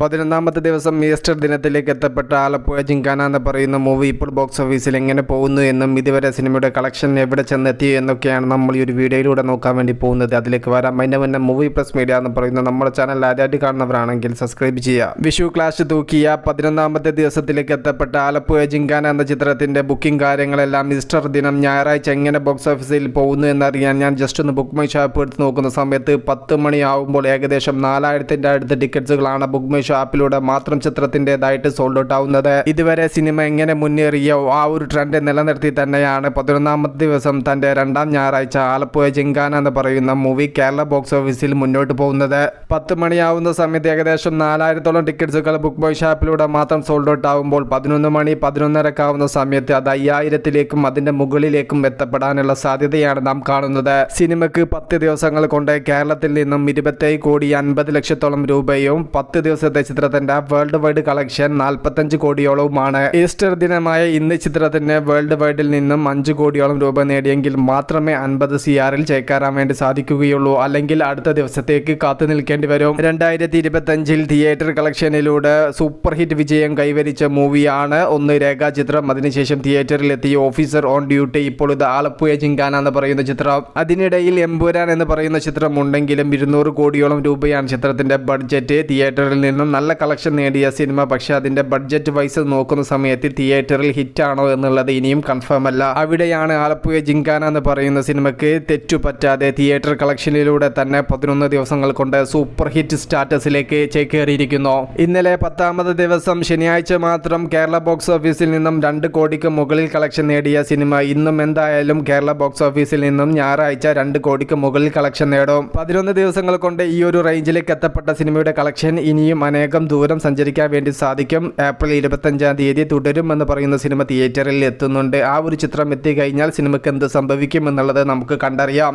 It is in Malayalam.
പതിനൊന്നാമത്തെ ദിവസം ഈസ്റ്റർ ദിനത്തിലേക്ക് എത്തപ്പെട്ട ആലപ്പുഴ ജിങ്കാന എന്ന് പറയുന്ന മൂവി ഇപ്പോൾ ബോക്സ് ഓഫീസിൽ എങ്ങനെ പോകുന്നു എന്നും ഇതുവരെ സിനിമയുടെ കളക്ഷൻ എവിടെ ചെന്നെത്തി എന്നൊക്കെയാണ് നമ്മൾ ഈ ഒരു വീഡിയോയിലൂടെ നോക്കാൻ വേണ്ടി പോകുന്നത്. അതിലേക്ക് വരാം. അതിന്റെ മുന്നേ മൂവി പ്ലസ് മീഡിയ എന്ന് പറയുന്ന നമ്മുടെ ചാനൽ ആദ്യമായിട്ട് കാണുന്നവരാണെങ്കിൽ സബ്സ്ക്രൈബ് ചെയ്യുക. വിഷു ക്ലാഷ് തൂക്കിയ പതിനൊന്നാമത്തെ ദിവസത്തിലേക്ക് എത്തപ്പെട്ട ആലപ്പുഴ ജിങ്കാന എന്ന ചിത്രത്തിന്റെ ബുക്കിംഗ് കാര്യങ്ങളെല്ലാം ഈസ്റ്റർ ദിനം ഞായറാഴ്ച എങ്ങനെ ബോക്സ് ഓഫീസിൽ പോകുന്നു എന്നറിയാൻ ഞാൻ ജസ്റ്റ് ഒന്ന് ബുക്ക് മൈ ഷാപ്പ് എടുത്ത് നോക്കുന്ന സമയത്ത് പത്ത് മണിയാവുമ്പോൾ ഏകദേശം നാലായിരത്തിന്റെ അടുത്ത് ടിക്കറ്റ്സുകളാണ് ബുക്ക് മൈ ഷോപ്പിലൂടെ മാത്രം ചിത്രത്തിന്റെതായിട്ട് സോൾഡ് ഔട്ട് ആവുന്നത്. ഇതുവരെ സിനിമ എങ്ങനെ മുന്നേറിയോ ആ ഒരു ട്രെൻഡ് നിലനിർത്തി തന്നെയാണ് പതിനൊന്നാമത്തെ ദിവസം തന്റെ രണ്ടാം ഞായറാഴ്ച ആലപ്പുഴ ജിങ്കാന എന്ന് പറയുന്ന മൂവി കേരള ബോക്സ് ഓഫീസിൽ മുന്നോട്ട് പോകുന്നത്. പത്ത് മണിയാവുന്ന സമയത്ത് ഏകദേശം നാലായിരത്തോളം ടിക്കറ്റ്സുകൾ ബുക്ക് ബോയ് ഷാപ്പിലൂടെ മാത്രം സോൾഡ് ഔട്ട് ആവുമ്പോൾ പതിനൊന്ന് മണി പതിനൊന്നരക്കാവുന്ന സമയത്ത് അത് അയ്യായിരത്തിലേക്കും അതിന്റെ മുകളിലേക്കും എത്തപ്പെടാനുള്ള സാധ്യതയാണ് നാം കാണുന്നത്. സിനിമയ്ക്ക് പത്ത് ദിവസങ്ങൾ കൊണ്ട് കേരളത്തിൽ നിന്നും ഇരുപത്തേഴ് കോടി അൻപത് ലക്ഷത്തോളം രൂപയും പത്ത് ദിവസത്തെ ചിത്രത്തിന്റെ വേൾഡ് വൈഡ് കളക്ഷൻ നാൽപ്പത്തഞ്ച് കോടിയോളവുമാണ്. ഈസ്റ്റർ ദിനമായ ഇന്ന് ചിത്രത്തിന് വേൾഡ് വൈഡിൽ നിന്നും അഞ്ച് കോടിയോളം രൂപ നേടിയെങ്കിൽ മാത്രമേ അൻപത് സി ആറിൽ ചേക്കാറാൻ വേണ്ടി സാധിക്കുകയുള്ളൂ. അല്ലെങ്കിൽ അടുത്ത ദിവസത്തേക്ക് കാത്തു നിൽക്കേണ്ടി വരും. രണ്ടായിരത്തി ഇരുപത്തഞ്ചിൽ തിയേറ്റർ കളക്ഷനിലൂടെ സൂപ്പർ ഹിറ്റ് വിജയം കൈവരിച്ച മൂവിയാണ് ഒന്ന് രേഖാചിത്രം അതിനുശേഷം തിയേറ്ററിൽ എത്തിയ ഓഫീസർ ഓൺ ഡ്യൂട്ടി. ഇപ്പോൾ ഇത് ആലപ്പുഴ ചിങ്കാന എന്ന് പറയുന്ന ചിത്രം. അതിനിടയിൽ എമ്പുരാൻ എന്ന് പറയുന്ന ചിത്രം ഉണ്ടെങ്കിലും ഇരുന്നൂറ് കോടിയോളം രൂപയാണ് ചിത്രത്തിന്റെ ബഡ്ജറ്റ്. തിയേറ്ററിൽ നിന്നും നല്ല കളക്ഷൻ നേടിയ സിനിമ പക്ഷെ അതിന്റെ ബഡ്ജറ്റ് വൈസ് നോക്കുന്ന സമയത്ത് തിയേറ്ററിൽ ഹിറ്റ് ആണോ എന്നുള്ളത് ഇനിയും കൺഫേം അല്ല. അവിടെയാണ് ആലപ്പുഴ ജിങ്കാന എന്ന് പറയുന്ന സിനിമയ്ക്ക് തെറ്റുപറ്റാതെ തിയേറ്റർ കളക്ഷനിലൂടെ തന്നെ പതിനൊന്ന് ദിവസങ്ങൾ കൊണ്ട് സൂപ്പർ ഹിറ്റ് സ്റ്റാറ്റസിലേക്ക് ചേക്കേറിയിരിക്കുന്നു. ഇന്നലെ പത്താമത് ദിവസം ശനിയാഴ്ച മാത്രം കേരള ബോക്സ് ഓഫീസിൽ നിന്നും രണ്ട് കോടിക്ക് മുകളിൽ കളക്ഷൻ നേടിയ സിനിമ ഇന്നും എന്തായാലും കേരള ബോക്സ് ഓഫീസിൽ നിന്നും ഞായറാഴ്ച രണ്ട് കോടിക്ക് മുകളിൽ കളക്ഷൻ നേടും. പതിനൊന്ന് ദിവസങ്ങൾ കൊണ്ട് ഈ ഒരു റേഞ്ചിലേക്ക് എത്തപ്പെട്ട സിനിമയുടെ കളക്ഷൻ ഇനിയും അനേകം ദൂരം സഞ്ചരിക്കാൻ വേണ്ടി സാധിക്കും. ഏപ്രിൽ ഇരുപത്തഞ്ചാം തീയതി തുടരും എന്ന് പറയുന്ന സിനിമ തിയേറ്ററിൽ എത്തുന്നുണ്ട്. ആ ഒരു ചിത്രം എത്തിക്കഴിഞ്ഞാൽ സിനിമയ്ക്ക് എന്ത് സംഭവിക്കും എന്നുള്ളത് നമുക്ക് കണ്ടറിയാം.